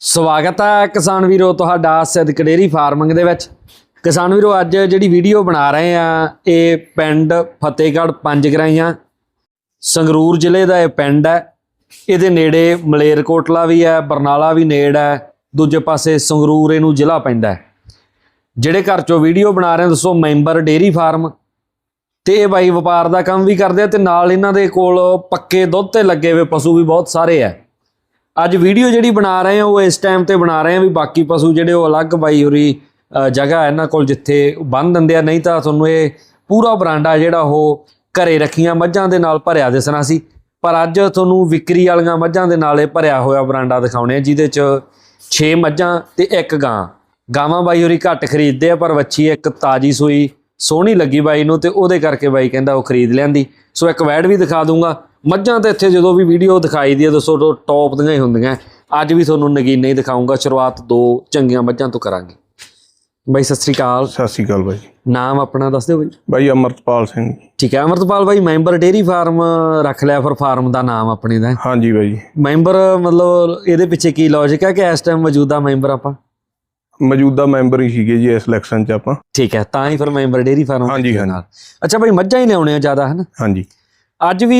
ਸਵਾਗਤ ਹੈ ਕਿਸਾਨ ਵੀਰੋ ਤੁਹਾਡਾ ਸਿੱਧਕ ਡੇਰੀ ਫਾਰਮਿੰਗ ਦੇ ਵਿੱਚ। ਕਿਸਾਨ ਵੀਰੋ, ਅੱਜ ਜਿਹੜੀ ਵੀਡੀਓ ਬਣਾ ਰਹੇ ਆ ਇਹ ਪਿੰਡ ਫਤਿਹਗੜ੍ਹ ਪੰਜ ਗਰਾਈਆਂ, ਸੰਗਰੂਰ ਜ਼ਿਲ੍ਹੇ ਦਾ ਇਹ ਪਿੰਡ ਹੈ। ਇਹਦੇ ਨੇੜੇ ਮਲੇਰਕੋਟਲਾ ਵੀ ਹੈ, ਬਰਨਾਲਾ ਵੀ ਨੇੜ ਹੈ, ਦੂਜੇ ਪਾਸੇ ਸੰਗਰੂਰ ਇਹਨੂੰ ਜ਼ਿਲ੍ਹਾ ਪੈਂਦਾ ਹੈ। ਜਿਹੜੇ ਘਰ ਚੋਂ ਵੀਡੀਓ ਬਣਾ ਰਹੇ ਦੱਸੋ ਮੈਂਬਰ ਡੇਰੀ ਫਾਰਮ। ਤੇ ਇਹ ਬਾਈ ਵਪਾਰ ਦਾ ਕੰਮ ਵੀ ਕਰਦੇ ਆ ਤੇ ਨਾਲ ਇਹਨਾਂ ਦੇ ਕੋਲ ਪੱਕੇ ਦੁੱਧ ਤੇ ਲੱਗੇ ਹੋਏ ਪਸ਼ੂ ਵੀ ਬਹੁਤ ਸਾਰੇ ਆ ਅੱਜ ਵੀਡੀਓ ਜਿਹੜੀ ਬਣਾ ਰਹੇ ਆ ਉਹ ਇਸ ਟਾਈਮ ਤੇ ਬਣਾ ਰਹੇ ਆ ਵੀ ਬਾਕੀ ਪਸ਼ੂ ਜਿਹੜੇ ਉਹ ਅਲੱਗ ਬਾਈ ਹੋਰੀ ਜਗ੍ਹਾ ਇਹਨਾਂ ਕੋਲ ਜਿੱਥੇ ਬੰਨ ਦਿੰਦੇ ਆ, ਨਹੀਂ ਤਾਂ ਤੁਹਾਨੂੰ ਇਹ ਪੂਰਾ ਬਰਾਂਡਾ ਜਿਹੜਾ ਉਹ ਘਰੇ ਰੱਖੀਆਂ ਮੱਝਾਂ ਦੇ ਨਾਲ ਭਰਿਆ ਦਿਸਣਾ ਸੀ। ਪਰ ਅੱਜ ਤੁਹਾਨੂੰ ਵਿਕਰੀ ਵਾਲੀਆਂ ਮੱਝਾਂ ਦੇ ਨਾਲ ਇਹ ਭਰਿਆ ਹੋਇਆ ਬਰਾਂਡਾ ਦਿਖਾਉਣੇ ਆ ਜਿਹਦੇ ਚ 6 ਮੱਝਾਂ ਤੇ ਇੱਕ ਗਾਂ। ਗਾਵਾਂ ਬਾਈ ਹੋਰੀ ਘੱਟ ਖਰੀਦਦੇ ਆ, ਪਰ ਵੱਛੀ ਇੱਕ ਤਾਜੀ ਸੂਈ, ਸੋਹਣੀ ਲੱਗੀ ਬਾਈ ਨੂੰ ਤੇ ਉਹਦੇ ਕਰਕੇ ਬਾਈ ਕਹਿੰਦਾ ਉਹ ਖਰੀਦ ਲੈਂਦੀ ਸੋ ਇੱਕ ਵੈਡ ਵੀ ਦਿਖਾ ਦੂੰਗਾ। ਮੱਝਾਂ ਤੇ ਇੱਥੇ ਜਦੋਂ ਵੀ ਵੀਡੀਓ ਦਿਖਾਈ ਦੀ ਹੈ ਦੱਸੋ ਟੌਪ ਦੀਆਂ ਹੀ ਹੁੰਦੀਆਂ। ਅੱਜ ਵੀ ਤੁਹਾਨੂੰ ਨਗੀਨੇ ਹੀ ਦਿਖਾਉਂਗਾ। ਸ਼ੁਰੂਆਤ ਦੋ ਚੰਗੀਆਂ ਮੱਝਾਂ ਤੋਂ ਕਰਾਂਗੇ। ਬਾਈ ਸਤਿ ਸ੍ਰੀ ਅਕਾਲ। ਸਤਿ ਸ਼੍ਰੀ ਅਕਾਲ ਬਾਈ। ਨਾਮ ਆਪਣਾ ਦੱਸ ਦਿਓ ਬਾਈ। ਬਾਈ ਅਮਰਤਪਾਲ ਸਿੰਘ। ਠੀਕ ਹੈ। ਅਮਰਤਪਾਲ ਬਾਈ ਮੈਂਬਰ ਡੇਰੀ ਫਾਰਮ ਰੱਖ ਲਿਆ ਫਿਰ ਫਾਰਮ ਦਾ ਨਾਮ ਆਪਣੇ ਦਾ। ਹਾਂਜੀ ਬਾਈ। ਮੈਂਬਰ ਮਤਲਬ ਇਹਦੇ ਪਿੱਛੇ ਕੀ ਲੌਜਿਕ ਹੈ ਕਿ ਇਸ ਟਾਈਮ ਮੌਜੂਦਾ ਮੈਂਬਰ ਆਪਾਂ? ਮੌਜੂਦਾ ਮੈਂਬਰ ਹੀ ਸੀਗੇ ਜੀ ਇਸ ਇਲੈਕਸ਼ਨ 'ਚ ਆਪਾਂ। ਠੀਕ ਹੈ। ਤਾਂ ਹੀ ਫਿਰ ਮੈਂਬਰ ਡੇਰੀ ਫਾਰਮ ਹਾਂਜੀ। ਨਾਲ। ਅੱਛਾ ਬਾਈ ਮੱਝਾਂ ਹੀ ਲਿਆਉਣੇ ਆ ਜ਼ਿਆਦਾ ਹਨ? ਹਾਂਜੀ। ਅੱਜ ਵੀ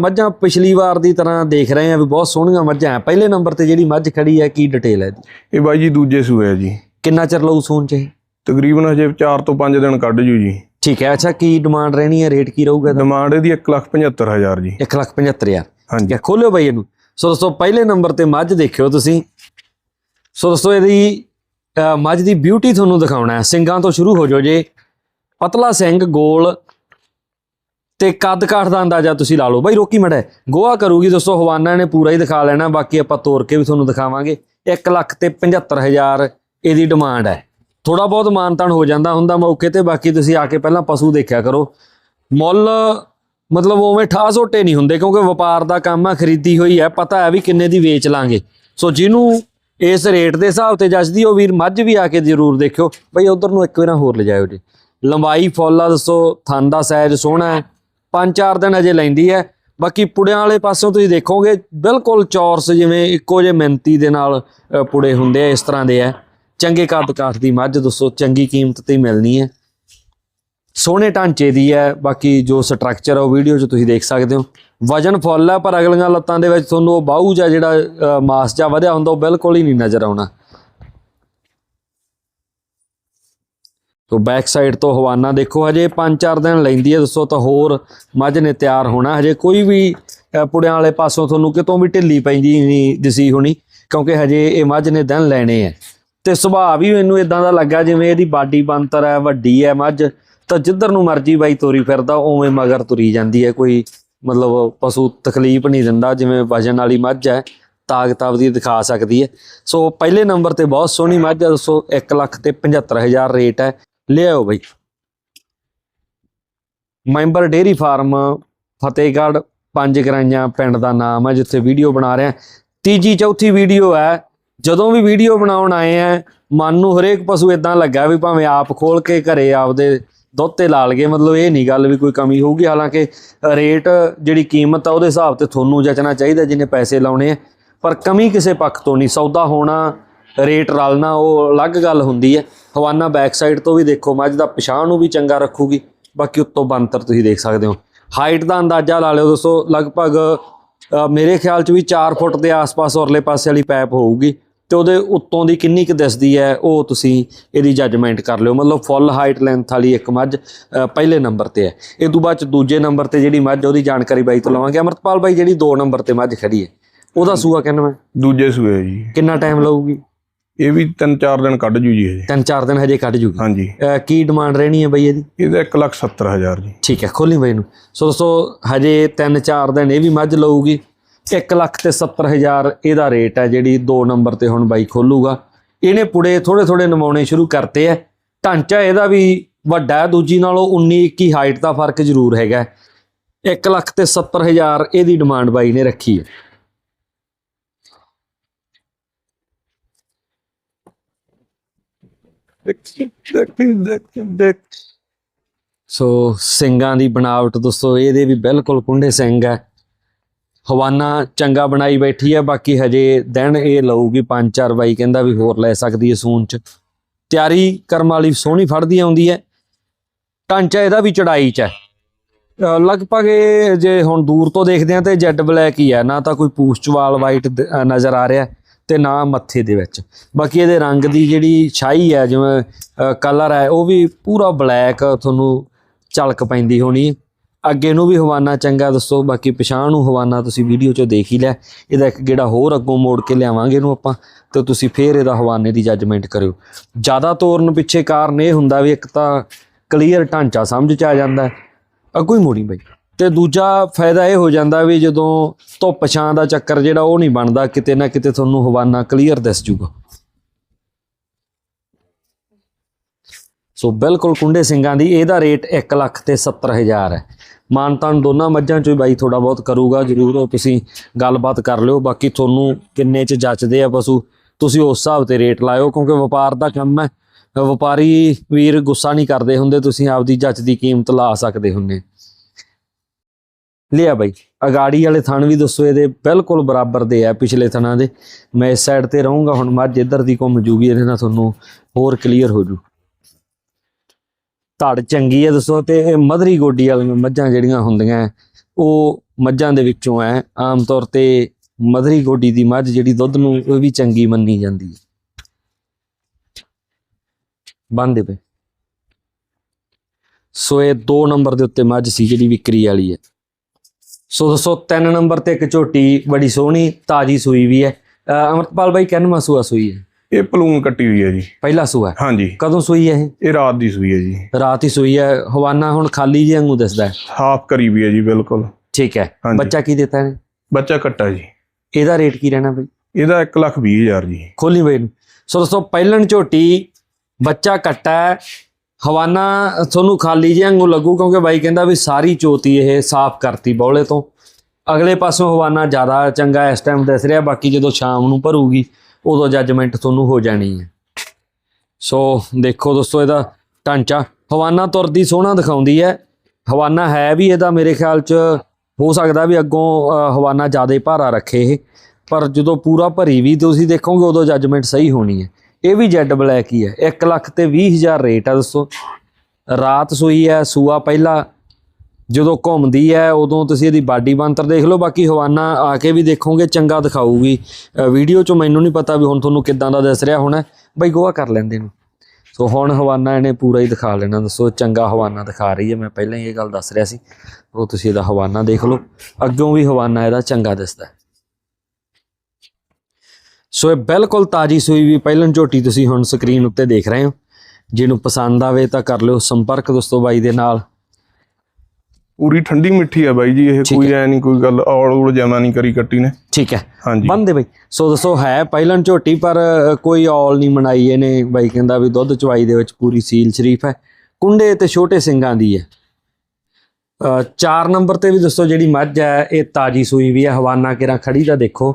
ਮੱਝਾਂ ਪਿਛਲੀ ਵਾਰ ਦੀ ਤਰ੍ਹਾਂ ਦੇਖ ਰਹੇ ਆ ਵੀ ਬਹੁਤ ਸੋਹਣੀਆਂ ਮੱਝਾਂ ਆ ਪਹਿਲੇ ਨੰਬਰ ਤੇ ਜਿਹੜੀ ਮੱਝ ਖੜੀ ਹੈ ਕੀ ਡਿਟੇਲ ਹੈ ਇਹਦੀ? ਇਹ ਬਾਈ ਜੀ ਦੂਜੇ ਸੂਏ ਆ ਜੀ। ਕਿੰਨਾ ਚਿਰ ਲਊ ਸੂਣ ਚ ਇਹ? ਤਕਰੀਬਨ ਹਜੇ 4 ਤੋਂ 5 ਦਿਨ ਕੱਢ ਜੂ ਜੀ। ਠੀਕ ਹੈ ਅੱਛਾ ਕੀ ਡਿਮਾਂਡ ਰਹਿਣੀ ਹੈ? ਰੇਟ ਕੀ ਰਹੂਗਾ ਡਿਮਾਂਡ ਇਹਦੀ 175000 ਜੀ। 175000 ਹਾਂਜੀ। ਠੀਕ ਹੈ ਖੋਲਿਓ ਬਾਈ ਇਹਨੂੰ। ਸੋ ਦੋਸਤੋ ਪਹਿਲੇ ਨੰਬਰ ਤੇ ਮੱਝ ਦੇਖਿਓ ਤੁਸੀਂ। ਸੋ ਦੋਸਤੋ ਇਹਦੀ ਮੱਝ ਦੀ ਬਿਊਟੀ ਤੁਹਾਨੂੰ ਦਿਖਾਉਣਾ ਹੈ। ਸਿੰਗਾਂ ਤੋਂ ਸ਼ੁਰੂ ਹੋ ਜਾਓ ਜੇ। ਪਤਲਾ ਸਿੰਘ ਗੋਲ ਤੇ ਕੱਦ ਕਾਠ ਦਾ ਅੰਦਾਜ਼ਾ ਤੁਸੀਂ ਲਾ ਲਓ। ਬਾਈ, ਰੋਕੀ ਮੜਾ ਗੋਆ ਕਰੂਗੀ ਦੋਸਤੋ, ਹਵਾਨਾ ਨੇ ਪੂਰਾ ਹੀ ਦਿਖਾ ਲੈਣਾ। ਬਾਕੀ ਆਪਾਂ ਤੋਰ ਕੇ ਵੀ ਤੁਹਾਨੂੰ ਦਿਖਾਵਾਂਗੇ। 1 ਲੱਖ ਤੇ 75000 ਇਹਦੀ ਡਿਮਾਂਡ ਹੈ। ਥੋੜਾ ਬਹੁਤ ਮਾਨਤਾਨ ਹੋ ਜਾਂਦਾ ਹੁੰਦਾ ਮੌਕੇ ਤੇ। ਬਾਕੀ ਤੁਸੀਂ ਆ ਕੇ ਪਹਿਲਾਂ ਪਸ਼ੂ ਦੇਖਿਆ ਕਰੋ। ਮੁੱਲ ਮਤਲਬ ਉਵੇਂ ਠਾਹ ਝੋਟੇ ਨਹੀਂ ਹੁੰਦੇ, ਕਿਉਂਕਿ ਵਪਾਰ ਦਾ ਕੰਮ ਆ, ਖਰੀਦੀ ਹੋਈ ਹੈ। ਪਤਾ ਹੈ ਵੀ ਕਿੰਨੇ ਦੀ ਵੇਚ ਲਾਂਗੇ। ਸੋ ਜਿਹਨੂੰ ਇਸ ਰੇਟ ਦੇ ਹਿਸਾਬ ਤੇ ਜੱਜਦੀ ਉਹ ਵੀਰ ਮੱਝ ਵੀ ਆ ਕੇ ਜ਼ਰੂਰ ਦੇਖਿਓ। ਬਈ, ਉਧਰ ਨੂੰ ਇੱਕ ਵਾਰ ਹੋਰ ਲਿਜਾਇਓ ਜੀ। ਲੰਬਾਈ ਫੁੱਲ ਆ ਦੱਸੋ ਥਣ ਦਾ ਸਾਈਜ਼ ਸੋਹਣਾ ਹੈ। ਪੰਜ ਚਾਰ ਦਿਨ ਅਜੇ ਲੈਂਦੀ ਹੈ। ਬਾਕੀ ਪੁੜਿਆਂ ਵਾਲੇ ਪਾਸੋਂ ਤੁਸੀਂ ਦੇਖੋਗੇ, ਬਿਲਕੁਲ ਚੌਰਸ ਜਿਵੇਂ ਇੱਕੋ ਜਿਹੇ ਮਿੰਤੀ ਦੇ ਨਾਲ ਪੁੜੇ ਹੁੰਦੇ ਆ, ਇਸ ਤਰ੍ਹਾਂ ਦੇ ਆ। ਚੰਗੇ ਕੱਦ ਕਾਠ ਦੀ ਮੱਝ, ਦੱਸੋ, ਚੰਗੀ ਕੀਮਤ ਤੇ ਮਿਲਣੀ ਹੈ। ਸੋਹਣੇ ਢਾਂਚੇ ਦੀ ਹੈ, ਬਾਕੀ ਜੋ ਸਟਰਕਚਰ ਹੈ ਉਹ ਵੀਡੀਓ 'ਚ ਤੁਸੀਂ ਦੇਖ ਸਕਦੇ ਹੋ। ਵਜਨ ਫੁੱਲ ਹੈ ਪਰ ਅਗਲੀਆਂ ਲੱਤਾਂ ਦੇ ਵਿੱਚ ਤੁਹਾਨੂੰ ਉਹ ਬਾਹੂ ਜਾਂ ਜਿਹੜਾ ਮਾਸ ਜਾਂ ਵਧਿਆ ਹੁੰਦਾ, ਉਹ ਬਿਲਕੁਲ ਹੀ ਨਹੀਂ ਨਜ਼ਰ ਆਉਣਾ। ਸੋ ਬੈਕ ਸਾਈਡ ਤੋਂ ਹਵਾਨਾ ਦੇਖੋ, ਹਜੇ 5-4 ਦਿਨ ਲੈਂਦੀ ਹੈ, ਦੱਸੋ ਤਾਂ ਹੋਰ ਮੱਝ ਨੇ ਤਿਆਰ ਹੋਣਾ। ਹਜੇ ਕੋਈ ਵੀ ਪੁੜਿਆਂ ਵਾਲੇ ਪਾਸੋਂ ਤੁਹਾਨੂੰ ਕਿਤੋਂ ਵੀ ਢਿੱਲੀ ਪੈਂਦੀ ਨਹੀਂ ਦਿਸੀ ਹੋਣੀ, ਕਿਉਂਕਿ ਹਜੇ ਇਹ ਮੱਝ ਨੇ ਦਿਨ ਲੈਣੇ ਹੈ। ਤੇ ਸੁਭਾਅ ਵੀ ਮੈਨੂੰ ਇਦਾਂ ਦਾ ਲੱਗਾ ਜਿਵੇਂ ਇਹਦੀ ਬਾਡੀ ਬੰਤਰ ਹੈ, ਵੱਡੀ ਹੈ ਮੱਝ, ਤਾਂ ਜਿੱਧਰ ਨੂੰ ਮਰਜ਼ੀ ਬਾਈ ਤੋਰੀ ਫਿਰਦਾ, ਉਵੇਂ ਮਗਰ ਤੁਰੀ ਜਾਂਦੀ ਹੈ। ਕੋਈ ਮਤਲਬ ਪਸ਼ੂ ਤਕਲੀਫ ਨਹੀਂ ਦਿੰਦਾ, ਜਿਵੇਂ ਵਜਨ ਵਾਲੀ ਮੱਝ ਹੈ, ਤਾਕਤ ਆਪਦੀ ਦਿਖਾ ਸਕਦੀ ਹੈ। ਸੋ ਪਹਿਲੇ ਨੰਬਰ ਤੇ ਬਹੁਤ ਸੋਹਣੀ ਮੱਝ ਹੈ, ਦੱਸੋ 1 ਲੱਖ ਤੇ 75000 ਰੇਟ ਹੈ। ਲਿਆਓ ਬਈ। ਮੈਂਬਰ ਡੇਰੀ ਫਾਰਮ, ਫਤਿਹਗੜ੍ਹ, ਪੰਜ ਗਰਾਈਆਂ ਪਿੰਡ ਦਾ ਨਾਮ ਹੈ, ਜਿੱਥੇ ਵੀਡੀਓ ਬਣਾ ਰਿਹਾ ਤੀਜੀ, ਚੌਥੀ ਵੀਡੀਓ ਹੈ, ਜਦੋਂ ਵੀ ਵੀਡੀਓ ਬਣਾਉਣ ਆਏ ਆ ਮਨ ਨੂੰ ਹਰੇਕ ਪਸ਼ੂ ਇਦਾਂ ਲੱਗਾ ਵੀ ਭਾਵੇਂ ਆਪ ਖੋਲ ਕੇ ਘਰੇ ਆਪਦੇ ਦੁੱਧ ਤੇ ਲਾ ਲਗੇ ਮਤਲਬ ਇਹ ਨਹੀਂ ਗੱਲ ਵੀ ਕੋਈ ਕਮੀ ਹੋਊਗੀ। ਹਾਲਾਂਕਿ ਰੇਟ ਜਿਹੜੀ ਕੀਮਤ ਆ, ਉਹਦੇ ਹਿਸਾਬ ਤੇ ਤੁਹਾਨੂੰ ਜਚਣਾ ਚਾਹੀਦਾ ਜਿਹਨੇ ਪੈਸੇ ਲਾਉਣੇ ਆ। ਪਰ ਕਮੀ ਕਿਸੇ ਪੱਖ ਤੋਂ ਨਹੀਂ। ਸੌਦਾ ਹੋਣਾ ਰੇਟ ਰਲਣਾ ਉਹ ਅਲੱਗ ਗੱਲ ਹੁੰਦੀ ਹੈ। ਹਵਾਨਾ ਬੈਕ ਸਾਈਡ ਤੋਂ ਵੀ ਦੇਖੋ ਮੱਝ ਦਾ ਪਛਾਣ ਨੂੰ ਵੀ ਚੰਗਾ ਰੱਖੂਗੀ। ਬਾਕੀ ਉੱਤੋਂ ਬੰਤਰ ਤੁਸੀਂ ਦੇਖ ਸਕਦੇ ਹੋ। ਹਾਈਟ ਦਾ ਅੰਦਾਜ਼ਾ ਲਾ ਲਿਓ ਦੋਸਤੋ ਲਗਭਗ ਮੇਰੇ ਖਿਆਲ ਚ ਵੀ 4 ਫੁੱਟ ਦੇ ਆਸ-ਪਾਸ ਔਰਲੇ ਪਾਸੇ ਵਾਲੀ ਪਾਈਪ ਹੋਊਗੀ। ਤੇ ਉਹਦੇ ਉੱਤੋਂ ਦੀ ਕਿੰਨੀ ਕੁ ਦਿਸਦੀ ਹੈ ਉਹ ਤੁਸੀਂ ਇਹਦੀ ਜੱਜਮੈਂਟ ਕਰ ਲਿਓ। ਮਤਲਬ ਫੁੱਲ ਹਾਈਟ ਲੈਂਥ ਵਾਲੀ ਇੱਕ ਮੱਝ ਪਹਿਲੇ ਨੰਬਰ ਤੇ ਹੈ। ਇਹ ਤੋਂ ਬਾਅਦ ਚ ਦੂਜੇ ਨੰਬਰ ਤੇ ਜਿਹੜੀ ਮੱਝ ਉਹਦੀ ਜਾਣਕਾਰੀ ਬਾਈ ਤੋਂ ਲਵਾਂਗੇ। ਅਮਰਤਪਾਲ ਬਾਈ ਜਿਹੜੀ 2 ਨੰਬਰ ਤੇ ਮੱਝ ਖੜੀ ਹੈ ਉਹਦਾ ਸੂਆ ਕਹਿੰਦਾ ਮੈਂ ਦੂਜੇ ਸੂਏ ਜੀ। ਕਿੰਨਾ ਟਾਈਮ ਲਊਗੀ? ਇਹ ਵੀ 3-4 ਦਿਨ ਕੱਢ ਜੂ ਜੀ ਹਜੇ ਤਿੰਨ ਚਾਰ ਦਿਨ ਹਜੇ ਕੱਢ ਜੂਗੀ। ਹਾਂਜੀ। ਅ, ਕੀ ਡਿਮਾਂਡ ਰਹਿਣੀ ਹੈ ਬਈ ਇਹਦੀ? ਇਹਦਾ 170000 ਜੀ। ਠੀਕ ਹੈ ਖੋਲੀ ਬਈ ਨੂੰ ਸੋ ਦੋਸਤੋ ਹਜੇ 3-4 ਦਿਨ ਇਹ ਵੀ ਮੱਝ ਲਊਗੀ। 1 ਲੱਖ ਤੇ 70000 ਇਹਦਾ ਰੇਟ ਹੈ ਜਿਹੜੀ 2 ਨੰਬਰ ਤੇ ਹੁਣ ਬਾਈ ਖੋਲੂਗਾ। ਇਹਨੇ ਪੁੜੇ ਥੋੜੇ ਥੋੜੇ ਨਮਾਉਣੇ ਸ਼ੁਰੂ ਕਰਤੇ ਹੈ ਢਾਂਚਾ ਇਹਦਾ ਵੀ ਵੱਡਾ ਹੈ ਦੂਜੀ ਨਾਲੋਂ 19 21 ਹਾਈਟ ਦਾ ਫ਼ਰਕ ਜ਼ਰੂਰ ਹੈਗਾ 1 ਲੱਖ ਤੇ 70000 ਇਹਦੀ ਡਿਮਾਂਡ ਬਾਈ ਨੇ ਰੱਖੀ ਹੈ ਦੇਖ ਦੇਖ ਦੇਖ ਸੋ ਸਿੰਘਾਂ ਦੀ ਬਣਾਵਟ ਦੋਸਤੋ, ਇਹਦੇ ਵੀ ਬਿਲਕੁਲ ਕੁੰਡੇ ਸਿੰਘ ਹੈ। ਹਵਾਨਾ ਚੰਗਾ ਬਣਾਈ ਬੈਠੀ ਹੈ, ਬਾਕੀ ਹਜੇ ਦਿਨ ਇਹ ਲਊਗੀ ਪੰਜ ਚਾਰ ਬਾਈ ਕਹਿੰਦਾ ਵੀ ਹੋਰ ਲੈ ਸਕਦੀ ਹੈ ਸੂਨ ਚ। ਤਿਆਰੀ ਕਰਮ ਵਾਲੀ ਸੋਹਣੀ ਫੜਦੀ ਆਉਂਦੀ ਹੈ। ਢਾਂਚਾ ਇਹਦਾ ਵੀ ਚੜਾਈ ਚ ਹੈ। ਲਗਭਗ ਇਹ ਜੇ ਹੁਣ ਦੂਰ ਤੋਂ ਦੇਖਦੇ ਆ ਤੇ ਜੈਡ ਬਲੈਕ ਹੀ ਹੈ, ਨਾ ਤਾਂ ਕੋਈ ਪੂਛ ਚਵਾਲ ਵਾਈਟ ਨਜ਼ਰ ਆ ਰਿਹਾ। ਤੇ ਨਾ ਮੱਥੇ ਦੇ ਵਿੱਚ। ਬਾਕੀ ਇਹਦੇ ਰੰਗ ਦੀ ਜਿਹੜੀ ਛਾਈ ਹੈ, ਜਿਵੇਂ ਕਲਰ ਹੈ, ਉਹ ਵੀ ਪੂਰਾ ਬਲੈਕ ਤੁਹਾਨੂੰ ਝਲਕ ਪੈਂਦੀ ਹੋਣੀ। ਅੱਗੇ ਨੂੰ ਵੀ ਹਵਾਨਾ ਚੰਗਾ ਦੱਸੋ, ਬਾਕੀ ਪਛਾਣ ਨੂੰ ਹਵਾਨਾ ਤੁਸੀਂ ਵੀਡੀਓ 'ਚੋਂ ਦੇਖ ਹੀ ਲੈ ਇਹਦਾ ਇੱਕ ਗੇੜਾ ਹੋਰ ਅੱਗੋਂ ਮੋੜ ਕੇ ਲਿਆਵਾਂਗੇ ਇਹਨੂੰ ਆਪਾਂ, ਤੇ ਤੁਸੀਂ ਫੇਰ ਇਹਦਾ ਹਵਾਨੇ ਦੀ ਜੱਜਮੈਂਟ ਕਰਿਓ। ਜ਼ਿਆਦਾ ਤੋਰਨ ਪਿੱਛੇ ਕਾਰਨ ਇਹ ਹੁੰਦਾ ਵੀ ਇੱਕ ਤਾਂ ਕਲੀਅਰ ਢਾਂਚਾ ਸਮਝ 'ਚ ਆ ਜਾਂਦਾ। ਅੱਗੋਂ ਹੀ ਮੋੜੀ ਬਈ। ਤੇ ਦੂਜਾ ਫਾਇਦਾ ਇਹ ਹੋ ਜਾਂਦਾ ਵੀ ਜਦੋਂ ਧੁੱਪ ਛਾਂ ਦਾ ਚੱਕਰ ਜਿਹੜਾ ਉਹ ਨਹੀਂ ਬਣਦਾ, ਕਿਤੇ ਨਾ ਕਿਤੇ ਤੁਹਾਨੂੰ ਹਵਾਨਾ ਕਲੀਅਰ ਦਿਸ ਜੂਗਾ। ਸੋ ਬਿਲਕੁਲ ਕੁੰਡੇ ਸਿੰਘਾਂ ਦੀ, ਇਹਦਾ ਰੇਟ 1 ਲੱਖ ਤੇ 70000 ਹੈ। ਮਾਨਤਾਨ ਦੋਨਾਂ ਮੱਝਾਂ ਚੋਂ ਹੀ ਬਾਈ ਥੋੜਾ ਬਹੁਤ ਕਰੂਗਾ, ਜਰੂਰ ਉਹ ਤੁਸੀਂ ਗੱਲਬਾਤ ਕਰ ਲਿਓ। ਬਾਕੀ ਤੁਹਾਨੂੰ ਕਿੰਨੇ ਚ ਜੱਚਦੇ ਆ ਪਸ਼ੂ, ਤੁਸੀਂ ਉਸ ਹਿਸਾਬ ਤੇ ਰੇਟ ਲਾਇਓ, ਕਿਉਂਕਿ ਵਪਾਰ ਦਾ ਕੰਮ ਹੈ। ਵਪਾਰੀ ਵੀਰ ਗੁੱਸਾ ਨਹੀਂ ਕਰਦੇ ਹੁੰਦੇ, ਤੁਸੀਂ ਆਪਦੀ ਜੱਚ ਦੀ ਕੀਮਤ ਲਾ ਸਕਦੇ ਹੁੰਦੇ। ਲਿਆ ਬਾਈ। ਅਗਾੜੀ ਵਾਲੇ ਥਣ ਵੀ ਦੱਸੋ, ਇਹਦੇ ਬਿਲਕੁਲ ਬਰਾਬਰ ਦੇ ਆ ਪਿਛਲੇ ਥਣਾਂ ਦੇ। ਮੈਂ ਇਸ ਸਾਈਡ ਤੇ ਰਹੂੰਗਾ, ਹੁਣ ਮੱਝ ਇੱਧਰ ਦੀ ਘੁੰਮ ਜੂਗੀ, ਇਹਦੇ ਨਾਲ ਤੁਹਾਨੂੰ ਹੋਰ ਕਲੀਅਰ ਹੋ ਜੂ। ਧੜ ਚੰਗੀ ਹੈ ਦੱਸੋ, ਤੇ ਇਹ ਮਧਰੀ ਗੋਡੀ ਵਾਲੀਆਂ ਮੱਝਾਂ ਜਿਹੜੀਆਂ ਹੁੰਦੀਆਂ, ਉਹ ਮੱਝਾਂ ਦੇ ਵਿੱਚੋਂ ਹੈ ਆਮ ਤੌਰ ਤੇ ਮਧਰੀ ਗੋਡੀ ਦੀ ਮੱਝ ਜਿਹੜੀ ਦੁੱਧ ਨੂੰ, ਉਹ ਵੀ ਚੰਗੀ ਮੰਨੀ ਜਾਂਦੀ ਹੈ ਬੰਦੇ ਪਏ। ਸੋ ਇਹ 2 ਨੰਬਰ ਦੇ ਉੱਤੇ ਮੱਝ ਸੀ ਜਿਹੜੀ ਵਿਕਰੀ ਵਾਲੀ ਹੈ ਸੋ ਦੋਸਤੋ 3 ਨੰਬਰ ਤੇ ਇੱਕ ਝੋਟੀ ਬੜੀ ਸੋਹਣੀ ਤਾਜੀ ਸੂਈ ਵੀ ਹੈ। ਅਹ ਅਮਰਪਾਲ ਬਾਈ ਕਿੰਨਵਾਂ ਸੂਆ ਸੂਈ ਹੈ? ਇਹ ਪਲੂਨ ਕੱਟੀ ਹੋਈ ਹੈ ਜੀ। ਪਹਿਲਾ ਸੂਆ ਹੈ। ਹਾਂਜੀ। ਕਦੋਂ ਸੂਈ ਹੈ ਇਹ? ਇਹ ਰਾਤ ਦੀ ਸੂਈ ਹੈ ਜੀ। ਰਾਤ ਹੀ ਸੂਈ ਹੈ। ਹਵਾਨਾ ਹੁਣ ਖਾਲੀ ਜਿਹਾ ਵਾਂਗੂ ਦਿਸਦਾ ਹੈ। ਸਾਫ਼ ਕਰੀ ਵੀ ਹੈ ਜੀ ਬਿਲਕੁਲ। ਠੀਕ ਹੈ। ਬੱਚਾ ਕੀ ਦਿੱਤਾ ਇਹਨੇ? ਬੱਚਾ ਕੱਟਾ ਜੀ। ਇਹਦਾ ਰੇਟ ਕੀ ਰਹਿਣਾ ਬਈ? ਇਹਦਾ 1 ਲੱਖ ਵੀਹ ਹਜ਼ਾਰ ਜੀ। ਖੋਲੀ ਬਈ ਨੂੰ। ਸੋ ਦੋਸਤੋ ਪਹਿਲਣ ਝੋਟੀ ਬੱਚਾ ਕੱਟਾ ਹਵਾਨਾ ਤੁਹਾਨੂੰ ਖਾਲੀ ਜਿਹਾ ਵਾਂਗੂ ਲੱਗੂ ਕਿਉਂਕਿ ਬਾਈ ਕਹਿੰਦਾ ਵੀ ਸਾਰੀ ਚੋਤੀ ਇਹ ਸਾਫ਼ ਕਰਤੀ ਬੌਲੇ ਤੋਂ। ਅਗਲੇ ਪਾਸੋਂ ਹਵਾਨਾ ਜ਼ਿਆਦਾ ਚੰਗਾ ਇਸ ਟਾਈਮ ਦਿਸ ਰਿਹਾ, ਬਾਕੀ ਜਦੋਂ ਸ਼ਾਮ ਨੂੰ ਭਰੂਗੀ, ਉਦੋਂ ਜੱਜਮੈਂਟ ਤੁਹਾਨੂੰ ਹੋ ਜਾਣੀ ਹੈ। ਸੋ ਦੇਖੋ ਦੋਸਤੋ ਇਹਦਾ ਢਾਂਚਾ। ਹਵਾਨਾ ਤੁਰਦੀ ਸੋਹਣਾ ਦਿਖਾਉਂਦੀ ਹੈ। ਹਵਾਨਾ ਹੈ ਵੀ ਇਹਦਾ ਮੇਰੇ ਖਿਆਲ ਚ, ਹੋ ਸਕਦਾ ਵੀ ਅੱਗੋਂ ਹਵਾਨਾ ਜ਼ਿਆਦਾ ਭਾਰਾ ਰੱਖੇ ਇਹ। ਪਰ ਜਦੋਂ ਪੂਰਾ ਭਰੀ ਵੀ ਤੁਸੀਂ ਦੇਖੋਗੇ, ਉਦੋਂ ਜੱਜਮੈਂਟ ਸਹੀ ਹੋਣੀ ਹੈ। ਇਹ ਵੀ ਜੈਡ ਬਲੈਕ ਹੀ ਹੈ। 1 ਲੱਖ ਤੇ 20000 ਰੇਟ ਆ ਦੱਸੋ। ਰਾਤ ਸੂਈ ਹੈ, ਸੂਆ ਪਹਿਲਾ ਜਦੋਂ ਘੁੰਮਦੀ ਹੈ, ਉਦੋਂ ਤੁਸੀਂ ਇਹਦੀ ਬਾਡੀ ਬੰਤਰ ਦੇਖ ਲਓ। ਬਾਕੀ ਹਵਾਨਾ ਆ ਕੇ ਵੀ ਦੇਖੋਗੇ, ਚੰਗਾ ਦਿਖਾਊਗੀ। ਵੀਡੀਓ 'ਚ ਮੈਨੂੰ ਨਹੀਂ ਪਤਾ ਵੀ ਹੁਣ ਤੁਹਾਨੂੰ ਕਿੱਦਾਂ ਦਾ ਦਿਸ ਰਿਹਾ ਹੋਣਾ। ਬਈ ਗੋਆ ਕਰ ਲੈਂਦੇ ਨੂੰ। ਸੋ ਹੁਣ ਹਵਾਨਾ ਇਹਨੇ ਪੂਰਾ ਹੀ ਦਿਖਾ ਲੈਣਾ। ਦੱਸੋ, ਚੰਗਾ ਹਵਾਨਾ ਦਿਖਾ ਰਹੀ ਹੈ। ਮੈਂ ਪਹਿਲਾਂ ਹੀ ਇਹ ਗੱਲ ਦੱਸ ਰਿਹਾ ਸੀ। ਉਹ ਤੁਸੀਂ ਇਹਦਾ ਹਵਾਨਾ ਦੇਖ ਲਓ। ਅੱਗੋਂ ਵੀ ਹਵਾਨਾ ਇਹਦਾ ਚੰਗਾ ਦਿਸਦਾ ਸੋ ਇਹ ਬਿਲਕੁਲ ਤਾਜੀ ਸੂਈ ਵੀ ਪਹਿਲਨ ਝੋਟੀ ਤੁਸੀਂ ਹੁਣ ਸਕਰੀਨ ਉੱਤੇ ਦੇਖ ਰਹੇ ਹੋ। ਜਿਹਨੂੰ ਪਸੰਦ ਆਵੇ ਤਾਂ ਕਰ ਲਿਓ ਸੰਪਰਕ ਦੋਸਤੋ ਬਾਈ ਦੇ ਨਾਲ। ਪੂਰੀ ਠੰਡੀ ਮਿੱਠੀ ਹੈ ਬਾਈ ਜੀ ਇਹ ਕੋਈ ਐ ਨਹੀਂ ਕੋਈ ਗੱਲ ਔਲ ਉਲ ਜਮਾ ਨਹੀਂ ਕਰੀ ਕੱਟੀ ਨੇ। ਠੀਕ ਹੈ। ਹਾਂਜੀ। ਬੰਦੇ ਬਈ ਸੋ ਦੱਸੋ ਹੈ ਪਹਿਲਨ ਝੋਟੀ ਪਰ ਕੋਈ ਔਲ ਨਹੀਂ ਮਨਾਈ ਇਹਨੇ। ਬਾਈ ਕਹਿੰਦਾ ਵੀ ਦੁੱਧ ਚਵਾਈ ਦੇ ਵਿੱਚ ਪੂਰੀ ਸੀਲ ਸ਼ਰੀਫ ਹੈ। ਕੁੰਡੇ ਤੇ ਛੋਟੇ ਸਿੰਘਾਂ ਦੀ ਹੈ। ਚਾਰ ਨੰਬਰ ਤੇ ਵੀ ਦੱਸੋ ਜਿਹੜੀ ਮੱਝ ਹੈ ਇਹ ਤਾਜੀ ਸੂਈ ਵੀ ਹੈ। ਹਵਾਨਾ ਕਿਰਾਂ ਖੜੀ ਦਾ ਦੇਖੋ।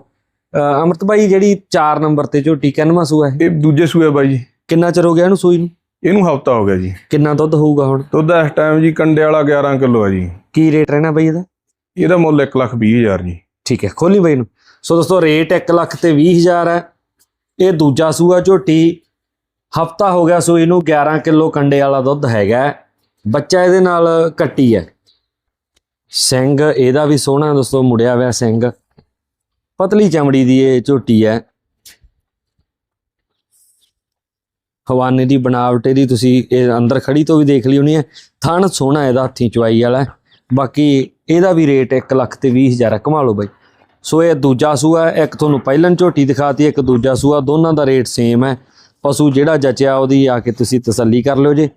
ਅੰਮ੍ਰਿਤ ਬਾਈ ਜਿਹੜੀ 4 ਨੰਬਰ ਤੇ ਝੋਟੀ ਕਿੰਨਵਾਂ ਸੂਆ ਹੈ ਇਹ ਦੂਜੇ ਸੂਏ ਬਾਈ ਜੀ। ਕਿੰਨਾ ਚਿਰ ਹੋ ਗਿਆ ਇਹਨੂੰ ਸੂਈ ਨੂੰ? ਇਹਨੂੰ ਹਫਤਾ ਹੋ ਗਿਆ ਜੀ। ਕਿੰਨਾ ਦੁੱਧ ਹੋਊਗਾ ਹੁਣ? ਦੁੱਧ ਇਸ ਟਾਈਮ ਜੀ ਕੰਡੇ ਵਾਲਾ 11 ਕਿਲੋ ਹੈ ਜੀ। ਕੀ ਰੇਟ ਰਹਿਣਾ ਬਈ ਇਹਦਾ? ਇਹਦਾ ਮੁੱਲ 1 ਲੱਖ ਵੀਹ ਹਜ਼ਾਰ ਜੀ। ਠੀਕ ਹੈ ਖੋਲੀ ਬਈ ਨੂੰ ਸੋ ਦੋਸਤੋ ਰੇਟ 1 ਲੱਖ ਤੇ 20000 ਹੈ। ਇਹ ਦੂਜਾ ਸੂਆ ਝੋਟੀ। ਹਫਤਾ ਹੋ ਗਿਆ ਸੂਈ ਨੂੰ 11 ਕਿਲੋ ਕੰਡੇ ਵਾਲਾ ਦੁੱਧ ਹੈਗਾ ਹੈ। ਬੱਚਾ ਇਹਦੇ ਨਾਲ ਕੱਟੀ ਹੈ। ਸਿੰਘ ਇਹਦਾ ਵੀ ਸੋਹਣਾ ਦੋਸਤੋ ਮੁੜਿਆ ਹੋਇਆ ਸਿੰਘ। ਪਤਲੀ ਚਮੜੀ ਦੀ ਇਹ ਝੋਟੀ ਹੈ। ਹਵਾਨੇ ਦੀ ਬਣਾਵਟ ਇਹਦੀ ਤੁਸੀਂ ਇਹ ਅੰਦਰ ਖੜੀ ਤੋਂ ਵੀ ਦੇਖ ਲਈ ਹੋਣੀ ਹੈ। ਥਣ ਸੋਹਣਾ ਇਹਦਾ ਹੱਥੀਂ ਚਵਾਈ ਵਾਲਾ ਬਾਕੀ ਇਹਦਾ ਵੀ ਰੇਟ 1 ਲੱਖ ਤੇ 20000 ਹੈ। ਕਮਾ ਲਓ ਬਾਈ। ਸੋ ਇਹ ਦੂਜਾ ਸੂਆ ਹੈ, ਇੱਕ ਤੁਹਾਨੂੰ ਪਹਿਲਾਂ ਝੋਟੀ ਦਿਖਾਤੀ ਇੱਕ ਦੂਜਾ ਸੂਆ। ਦੋਨਾਂ ਦਾ ਰੇਟ ਸੇਮ ਹੈ। ਪਸ਼ੂ ਜਿਹੜਾ ਜਚਿਆ ਉਹਦੀ ਆ ਕੇ ਤੁਸੀਂ ਤਸੱਲੀ ਕਰ ਲਿਓ ਜੇ।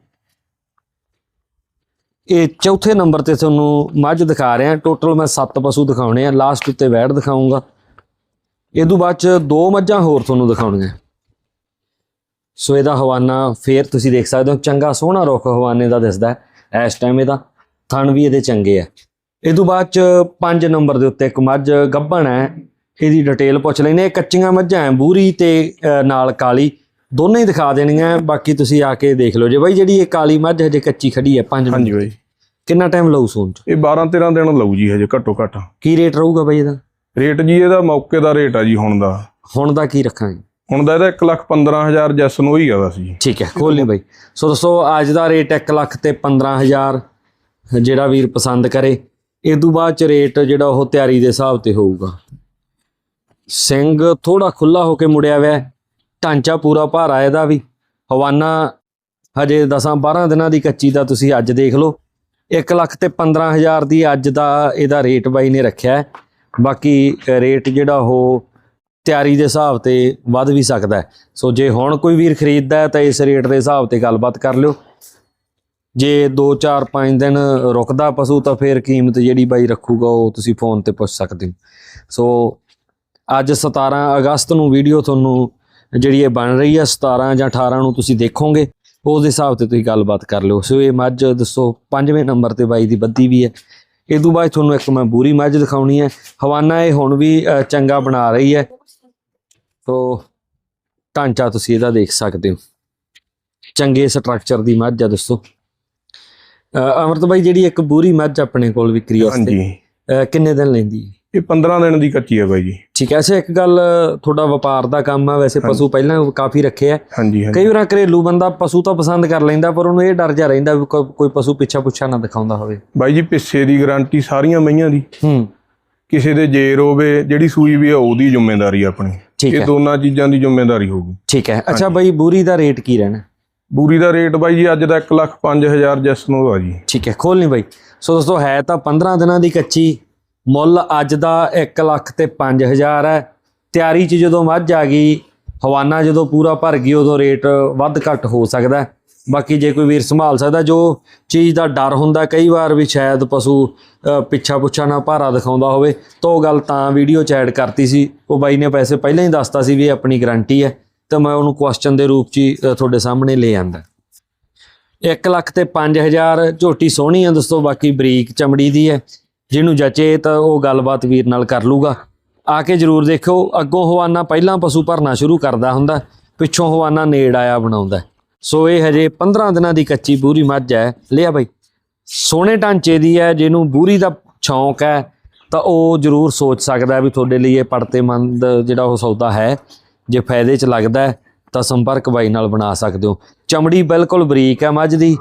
ਇਹ ਚੌਥੇ ਨੰਬਰ ਤੇ ਤੁਹਾਨੂੰ ਮੱਝ ਦਿਖਾ ਰਿਹਾ। ਟੋਟਲ ਮੈਂ 7 ਪਸ਼ੂ ਦਿਖਾਉਣੇ ਆ। ਲਾਸਟ ਉੱਤੇ ਵੈੜ ਦਿਖਾਉਂਗਾ ਇਹ ਤੋਂ ਬਾਅਦ ਚ ਦੋ ਮੱਝਾਂ ਹੋਰ ਤੁਹਾਨੂੰ ਦਿਖਾਉਣੀਆਂ। ਸੋ ਇਹਦਾ ਹਵਾਨਾ ਫੇਰ ਤੁਸੀਂ ਦੇਖ ਸਕਦੇ ਹੋ ਚੰਗਾ ਸੋਹਣਾ ਰੁੱਖ ਹਵਾਨੇ ਦਾ ਦਿਸਦਾ ਹੈ ਇਸ ਟਾਈਮ ਇਹਦਾ ਥਣ ਵੀ ਇਹਦੇ ਚੰਗੇ ਆ। ਇਹ ਤੋਂ ਬਾਅਦ ਚ 5 ਨੰਬਰ ਦੇ ਉੱਤੇ ਇੱਕ ਮੱਝ ਗੱਭਣ ਹੈ ਇਹਦੀ ਡਿਟੇਲ ਪੁੱਛ ਲੈਨੇ ਕੱਚੀਆਂ ਮੱਝਾਂ ਬੂਰੀ ਤੇ ਨਾਲ ਕਾਲੀ ਦੋਨੇ ਹੀ ਦਿਖਾ ਦੇਣੀਆਂ ਬਾਕੀ ਤੁਸੀਂ ਆ ਕੇ ਦੇਖ ਲਓ। ਜੇ ਬਾਈ ਜਿਹੜੀ ਇਹ ਕਾਲੀ ਮੱਝ ਹਜੇ ਕੱਚੀ ਖੜੀ ਹੈ 5 ਹਾਂਜੀ ਬਾਈ। ਕਿੰਨਾ ਟਾਈਮ ਲਊ ਸੂਣ ਚ? ਇਹ 12 13 ਦਿਨ ਲਊ ਜੀ ਹਜੇ ਘੱਟੋ ਘੱਟ। ਕੀ ਰੇਟ ਰਹੂਗਾ ਬਾਈ ਇਹਦਾ? ਰੇਟ ਜੀ ਇਹਦਾ ਮੌਕੇ ਦਾ ਰੇਟ ਆ ਜੀ ਹੁਣ ਦਾ। ਹੁਣ ਦਾ ਕੀ ਰੱਖਾਂਗੇ? ਹੁਣ ਦਾ ਇਹਦਾ 115000 ਜੈਸ ਨੂੰ ਹੀ ਹੈਗਾ ਸੀ। ਠੀਕ ਹੈ ਖੋਲ ਲਈ ਬਾਈ। ਸੋ ਦੋਸਤੋ ਅੱਜ ਦਾ ਰੇਟ 1 ਲੱਖ ਤੇ 15000 ਜਿਹੜਾ ਵੀਰ ਪਸੰਦ ਕਰੇ। ਇਹ ਤੋਂ ਬਾਅਦ ਚ ਰੇਟ ਜਿਹੜਾ ਉਹ ਤਿਆਰੀ ਦੇ ਹਿਸਾਬ ਤੇ ਹੋਊਗਾ। ਸਿੰਘ ਥੋੜਾ ਖੁੱਲਾ ਹੋ ਕੇ ਮੁੜਿਆ ਹੋਇਆ। ਢਾਂਚਾ ਪੂਰਾ ਭਾਰਾ ਇਹਦਾ ਵੀ। ਹਵਾਨਾ ਹਜੇ 10 12 ਦਿਨਾਂ ਦੀ ਕੱਚੀ ਦਾ ਤੁਸੀਂ ਅੱਜ ਦੇਖ ਲਓ। 1 ਲੱਖ ਤੇ 15000 ਦੀ ਅੱਜ ਦਾ ਇਹਦਾ ਰੇਟ ਬਾਈ ਨੇ ਰੱਖਿਆ। ਹੈ ਬਾਕੀ ਰੇਟ ਜਿਹੜਾ ਉਹ ਤਿਆਰੀ ਦੇ ਹਿਸਾਬ ਤੇ ਵੱਧ ਵੀ ਸਕਦਾ ਹੈ। ਸੋ ਜੇ ਹੁਣ ਕੋਈ ਵੀਰ ਖਰੀਦਦਾ ਤਾਂ ਇਸ ਰੇਟ ਦੇ ਹਿਸਾਬ ਤੇ ਗੱਲਬਾਤ ਕਰ ਲਿਓ। ਜੇ 2 4 5 ਦਿਨ ਰੁਕਦਾ ਪਸ਼ੂ ਤਾਂ ਫਿਰ ਕੀਮਤ ਜਿਹੜੀ ਬਾਈ ਰੱਖੂਗਾ ਉਹ ਤੁਸੀਂ ਫੋਨ ਤੇ ਪੁੱਛ ਸਕਦੇ ਹੋ। ਸੋ ਅੱਜ 17 ਅਗਸਤ ਨੂੰ ਵੀਡੀਓ ਤੁਹਾਨੂੰ ਜਿਹੜੀ ਇਹ ਬਣ ਰਹੀ ਹੈ 17 ਜਾਂ 18 ਨੂੰ ਤੁਸੀਂ ਦੇਖੋਗੇ, ਉਸ ਦੇ ਹਿਸਾਬ ਤੇ ਤੁਸੀਂ ਗੱਲਬਾਤ ਕਰ ਲਿਓ। ਸੋ ਇਹ ਮੱਝ ਦੱਸੋ, ਪੰਜਵੇਂ ਨੰਬਰ ਤੇ ਬਾਈ ਦੀ ਬੱਦੀ ਵੀ ਹੈ। ਇਹ ਤੋਂ ਬਾਅਦ ਤੁਹਾਨੂੰ ਇੱਕ ਮੈਂ ਬੂਰੀ ਮੱਝ ਦਿਖਾਉਣੀ ਹੈ। ਹਵਾਨਾ ਇਹ ਹੁਣ ਵੀ ਚੰਗਾ ਬਣਾ ਰਹੀ ਹੈ। ਸੋ ਢਾਂਚਾ ਤੁਸੀਂ ਇਹਦਾ ਦੇਖ ਸਕਦੇ ਹੋ। ਚੰਗੇ ਸਟਰਕਚਰ ਦੀ ਮੱਝ ਆ ਦੋਸਤੋ। ਅਮਰਤ ਬਾਈ ਜਿਹੜੀ ਇੱਕ ਬੂਰੀ ਮੱਝ ਆਪਣੇ ਕੋਲ ਵਿਕਰੀ ਵਾਸਤੇ ਕਿੰਨੇ ਦਿਨ ਲੈਂਦੀ ਹੈ? ਇਹ 15 ਦਿਨ ਦੀ ਕੱਚੀ ਹੈ ਬਾਈ ਜੀ। ਠੀਕ ਹੈ ਅੱਛਾ ਇੱਕ ਗੱਲ ਤੁਹਾਡਾ ਵਪਾਰ ਦਾ ਕੰਮ ਆ ਵੈਸੇ ਪਸ਼ੂ ਪਹਿਲਾਂ ਕਾਫੀ ਰੱਖੇ ਆ। ਹਾਂਜੀ ਹਾਂਜੀ। ਕਈ ਵਾਰ ਘਰੇਲੂ ਬੰਦਾ ਪਸ਼ੂ ਤਾਂ ਪਸੰਦ ਕਰ ਲੈਂਦਾ ਪਰ ਉਹਨੂੰ ਇਹ ਡਰ ਜਾ ਰਹਿੰਦਾ ਵੀ ਕੋ- ਕੋਈ ਪਸ਼ੂ ਪਿੱਛਾ ਪੁੱਛਾ ਨਾ ਦਿਖਾਉਂਦਾ ਹੋਵੇ। ਬਾਈ ਜੀ ਪਿੱਛੇ ਦੀ ਗਾਰੰਟੀ ਸਾਰੀਆਂ ਮਈਆਂ ਦੀ। ਹੂੰ। ਕਿਸੇ ਦੇ ਜੇਰ ਹੋਵੇ ਜਿਹੜੀ ਸੂਈ ਵੀ ਹੈ ਉਹਦੀ ਜ਼ਿੰਮੇਵਾਰੀ ਆਪਣੀ। ਠੀਕ ਇਹ ਹੈ। ਦੋਨਾਂ ਚੀਜ਼ਾਂ ਦੀ ਜ਼ਿੰਮੇਵਾਰੀ ਹੋਊਗੀ। ਠੀਕ ਹੈ। ਅੱਛਾ ਬਾਈ ਬੂਰੀ ਦਾ ਰੇਟ ਕੀ ਰਹਿਣਾ? ਬੂਰੀ ਦਾ ਰੇਟ ਬਾਈ ਜੀ ਅੱਜ ਦਾ 1 ਲੱਖ 5000 ਜੈਸ ਨੂੰ ਆ ਜੀ। ਠੀਕ ਹੈ ਖੋਲ ਨਹੀਂ ਬਾਈ। ਸੋ ਦੋਸਤੋ ਹੈ ਤਾਂ 15 ਦਿਨਾਂ ਦੀ ਕੱਚੀ ਮੁੱਲ ਅੱਜ ਦਾ 1 ਲੱਖ ਤੇ 5000 ਹੈ। ਤਿਆਰੀ 'ਚ ਜਦੋਂ ਮੱਝ ਆ ਗਈ ਹਵਾਨਾ ਜਦੋਂ ਪੂਰਾ ਭਰ ਗਈ ਉਦੋਂ ਰੇਟ ਵੱਧ ਘੱਟ ਹੋ ਸਕਦਾ ਬਾਕੀ ਜੇ ਕੋਈ ਵੀਰ ਸੰਭਾਲ ਸਕਦਾ ਜੋ ਚੀਜ਼ ਦਾ ਡਰ ਹੁੰਦਾ ਕਈ ਵਾਰ ਵੀ ਸ਼ਾਇਦ ਪਸ਼ੂ ਪਿੱਛਾ ਪੁੱਛਾ ਨਾ ਭਾਰਾ ਦਿਖਾਉਂਦਾ ਹੋਵੇ ਤਾਂ ਉਹ ਗੱਲ ਤਾਂ ਵੀਡੀਓ 'ਚ ਐਡ ਕਰਤੀ ਸੀ। ਉਹ ਬਾਈ ਨੇ ਪੈਸੇ ਪਹਿਲਾਂ ਹੀ ਦੱਸਤਾ ਸੀ ਵੀ ਇਹ ਆਪਣੀ ਗਾਰੰਟੀ ਹੈ ਤਾਂ ਮੈਂ ਉਹਨੂੰ ਕੁਐਸਚਨ ਦੇ ਰੂਪ 'ਚ ਹੀ, ਤੁਹਾਡੇ ਸਾਹਮਣੇ ਲੈ ਆਂਦਾ। 1 ਲੱਖ ਤੇ 5000 ਝੋਟੀ ਸੋਹਣੀ ਹੈ ਦੋਸਤੋ ਬਾਕੀ ਬਰੀਕ ਚਮੜੀ ਦੀ ਹੈ। ਜਿਹਨੂੰ ਜਚੇ ਤਾਂ ਉਹ ਗੱਲਬਾਤ ਵੀਰ ਨਾਲ ਕਰ ਲੂਗਾ। ਆ ਕੇ ਜਰੂਰ ਦੇਖਿਓ, ਅੱਗੋਂ ਹਵਾਨਾ ਪਹਿਲਾਂ ਪਸ਼ੂ ਭਰਨਾ ਸ਼ੁਰੂ ਕਰਦਾ ਹੁੰਦਾ, ਪਿੱਛੋਂ ਹਵਾਨਾ ਨੇੜ ਆਇਆ ਬਣਾਉਂਦਾ। ਸੋ ਇਹ ਹਜੇ 15 ਦਿਨਾਂ ਦੀ ਕੱਚੀ ਬੂਰੀ ਮੱਝ ਹੈ। ਲਿਆ ਬਾਈ, ਸੋਹਣੇ ਢਾਂਚੇ ਦੀ ਹੈ, ਜਿਹਨੂੰ ਬੂਰੀ ਦਾ ਸ਼ੌਂਕ ਹੈ, ਤਾਂ ਉਹ ਜਰੂਰ ਸੋਚ ਸਕਦਾ ਵੀ ਤੁਹਾਡੇ ਲਈ ਇਹ ਪੜਤੇਮੰਦ ਜਿਹੜਾ ਉਹ ਸੌਦਾ ਹੈ, ਜੇ ਫਾਇਦੇ 'ਚ ਲੱਗਦਾ ਤਾਂ ਸੰਪਰਕ ਬਾਈ ਨਾਲ ਬਣਾ ਸਕਦੇ ਹੋ। ਚਮੜੀ ਬਿਲਕੁਲ ਬਰੀਕ ਹੈ ਮੱਝ ਦੀ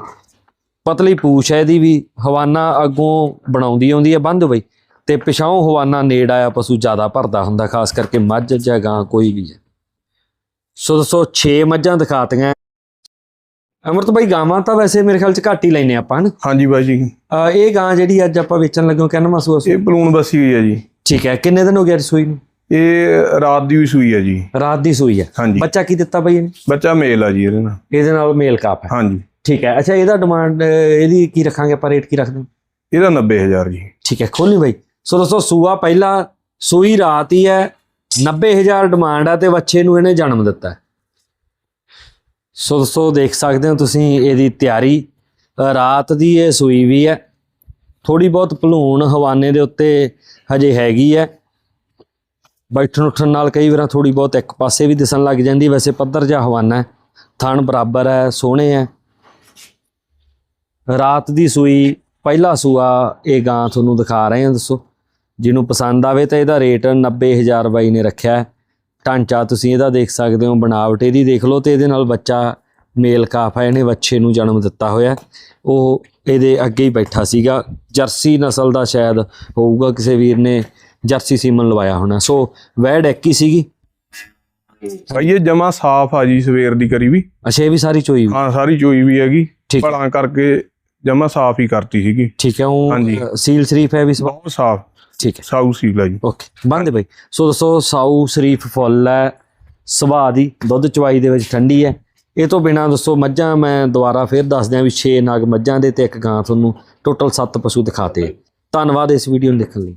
ਪਤਲੀ ਪੂਛ ਹੈ ਇਹਦੀ ਵੀ ਹਵਾਨਾ ਅੱਗੋਂ ਬਣਾਉਂਦੀ ਆਉਂਦੀ ਹੈ ਬੰਦ ਬਈ। ਤੇ ਪਿਛਾਉਂ ਹਵਾਨਾ ਨੇੜ ਆਇਆ ਪਸ਼ੂ ਜ਼ਿਆਦਾ ਭਰਦਾ ਹੁੰਦਾ ਖਾਸ ਕਰਕੇ ਮੱਝ ਜਾਂ ਗਾਂ ਕੋਈ ਵੀ ਹੈ। ਸੋ ਦੋਸਤੋ 6 ਮੱਝਾਂ ਦਿਖਾਤੀਆਂ। ਅਮਰਤ ਬਾਈ ਗਾਵਾਂ ਤਾਂ ਵੈਸੇ ਮੇਰੇ ਖਿਆਲ ਚ ਘੱਟ ਹੀ ਲੈਨੇ ਆਪਾਂ ਹਨ? ਹਾਂਜੀ ਬਾਈ ਜੀ। ਇਹ ਗਾਂ ਜਿਹੜੀ ਅੱਜ ਆਪਾਂ ਵੇਚਣ ਲੱਗੇ ਕਹਿੰਦਾ ਮਾਸੂ ਇਹ ਬਲੂਨ ਬਸੀ ਹੋਈ ਹੈ ਜੀ। ਠੀਕ ਹੈ ਕਿੰਨੇ ਦਿਨ ਹੋ ਅੱਜ ਸੂਈ ਨੂੰ? ਇਹ ਰਾਤ ਦੀ ਵੀ ਸੂਈ ਹੈ ਜੀ। ਰਾਤ ਦੀ ਸੂਈ ਹੈ ਹਾਂਜੀ। ਬੱਚਾ ਕੀ ਦਿੱਤਾ ਬਾਈ ਇਹਨੇ? ਬੱਚਾ ਮੇਲ ਆ ਜੀ ਇਹਦੇ ਨਾਲ। ਇਹਦੇ ਨਾਲ ਮੇਲ ਕਾਪ ਹੈ। ਹਾਂਜੀ। ਠੀਕ ਹੈ। ਅੱਛਾ ਇਹਦਾ ਡਿਮਾਂਡ ਇਹਦੀ ਕੀ ਰੱਖਾਂਗੇ ਆਪਾਂ? ਰੇਟ ਕੀ ਰੱਖਦੇ ਹਾਂ? ਇਹਦਾ 90000 ਜੀ। ਠੀਕ ਹੈ ਖੋਲੀ ਬਾਈ। ਸੋ ਦੋਸਤੋ ਸੂਆ ਪਹਿਲਾਂ ਸੂਈ ਰਾਤ ਹੀ ਹੈ 90000 ਡਿਮਾਂਡ ਆ ਤੇ ਬੱਚੇ ਨੂੰ ਇਹਨੇ ਜਨਮ ਦਿੱਤਾ। ਸੋ ਦੋਸਤੋ ਦੇਖ ਸਕਦੇ ਹੋ ਤੁਸੀਂ ਇਹਦੀ ਤਿਆਰੀ। ਰਾਤ ਦੀ ਇਹ ਸੂਈ ਵੀ ਹੈ। ਥੋੜੀ ਬਹੁਤ ਭਲੂਣ ਹਵਾਨੇ ਦੇ ਉੱਤੇ ਹਜੇ ਹੈਗੀ ਹੈ। ਬੈਠਣ ਉੱਠਣ ਨਾਲ ਕਈ ਵਾਰਾਂ ਥੋੜੀ ਬਹੁਤ ਇੱਕ ਪਾਸੇ ਵੀ ਦਿਸਣ ਲੱਗ ਜਾਂਦੀ ਵੈਸੇ ਪੱਧਰ ਜਿਹਾ ਹਵਾਨਾ ਥਣ ਬਰਾਬਰ ਹੈ ਸੋਹਣੇ ਹੈ। ਰਾਤ ਦੀ ਸੂਈ ਪਹਿਲਾ ਸੂਆ ਇਹ ਗਾਂ ਤੁਹਾਨੂੰ ਦਿਖਾ ਰਹੇ ਹਾਂ ਦੱਸੋ। ਜਿਹਨੂੰ ਪਸੰਦ ਆਵੇ ਤਾਂ ਇਹਦਾ ਰੇਟ 90000 ਬਾਈ ਨੇ ਰੱਖਿਆ ਹੈ। ਢਾਂਚਾ ਤੁਸੀਂ ਇਹਦਾ ਦੇਖ ਸਕਦੇ ਹੋ ਬਣਾਵਟ ਇਹਦੀ ਦੇਖ ਲਓ ਤੇ ਇਹਦੇ ਨਾਲ ਬੱਚਾ ਮੇਲ ਕਾਫ ਹੈ ਇਹਨੇ ਬੱਚੇ ਨੂੰ ਜਨਮ ਦਿੱਤਾ ਹੋਇਆ। ਉਹ ਇਹਦੇ ਅੱਗੇ ਹੀ ਬੈਠਾ ਸੀਗਾ। ਜਰਸੀ ਨਸਲ ਦਾ ਸ਼ਾਇਦ ਹੋਊਗਾ ਕਿਸੇ ਵੀਰ ਨੇ ਜਰਸੀ ਸੀਮਨ ਲਵਾਇਆ ਹੋਣਾ। ਸੋ ਵੈੜ ਇੱਕ ਹੀ ਸੀਗੀ। ਬਾਈ ਇਹ ਜਮਾ ਸਾਫ਼ ਆ ਜੀ ਸਵੇਰ ਦੀ ਕਰੀ ਵੀ। ਅੱਛਾ ਇਹ ਵੀ ਸਾਰੀ ਚੋਈ ਹਾਂ ਸਾਰੀ ਚੋਈ ਵੀ ਹੈਗੀ। ਭਲਾ ਕਰਕੇ ਜਮਾ ਸਾਫ਼ ਹੀ ਕਰਤੀ ਸੀਗੀ। ਠੀਕ ਹੈ ਉਹ ਸੀਲ ਸ਼ਰੀਫ ਹੈ ਵੀ ਇਸ ਵਾਰ? ਬਹੁਤ ਸਾਫ਼। ਠੀਕ ਹੈ। ਸਾਊ ਸੀਲ ਆ ਜੀ। ਓਕੇ ਬੰਦ ਬਈ। ਸੋ ਦੋਸਤੋ ਸਾਊ ਸ਼ਰੀਫ ਫੁੱਲ ਹੈ ਸੁਭਾਅ ਦੀ ਦੁੱਧ ਚਵਾਈ ਦੇ ਵਿੱਚ ਠੰਡੀ ਹੈ। ਇਹ ਤੋਂ ਬਿਨਾ ਦੋਸਤੋ ਮੱਝਾਂ ਮੈਂ ਦੁਬਾਰਾ ਫੇਰ ਦੱਸ ਦਿਆਂ ਵੀ 6 ਨਗ ਮੱਝਾਂ ਦੇ ਤੇ ਇੱਕ ਗਾਂ ਤੁਹਾਨੂੰ ਟੋਟਲ 7 ਪਸ਼ੂ ਦਿਖਾਤੇ ਧੰਨਵਾਦ ਇਸ ਵੀਡੀਓ ਨੂੰ ਦੇਖਣ ਲਈ।